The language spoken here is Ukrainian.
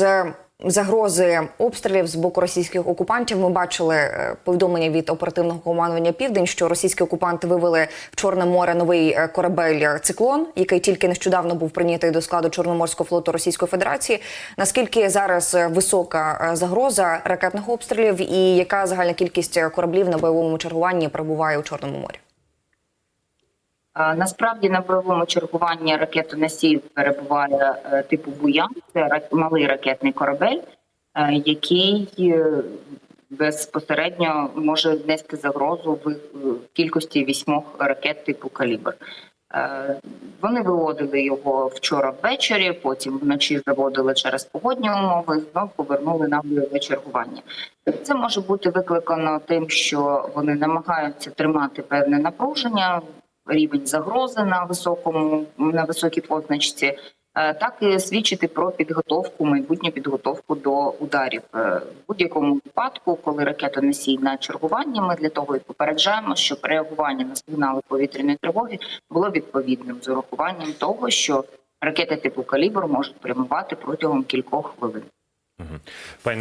З загрози обстрілів з боку російських окупантів ми бачили е, повідомлення від оперативного командування Південь, що російські окупанти вивели в Чорне море новий е, корабель циклон, який тільки нещодавно був прийнятий до складу Чорноморського флоту Російської Федерації. Наскільки зараз висока е, загроза ракетних обстрілів, і яка загальна кількість кораблів на бойовому чергуванні перебуває у Чорному морі? Насправді на бойовому чергуванні ракетоносіїв перебуває е, типу Буян, це малий ракетний корабель, е, який е, безпосередньо може нести загрозу в кількості вісьмох ракет типу Калібр. Вони виводили його вчора ввечері, потім вночі заводили через погодні умови, і знов повернули на бойове чергування. Це може бути викликано тим, що вони намагаються тримати певне напруження, рівень загрози на високому на високій позначці, е, так і свідчити про підготовку, майбутню підготовку до ударів. Е, В будь-якому випадку, коли ракетоносій на чергуванні, ми для того і попереджаємо, щоб реагування на сигнали повітряної тривоги було відповідним з урахуванням того, що ракети типу калібр можуть прямувати протягом кількох хвилин. Пані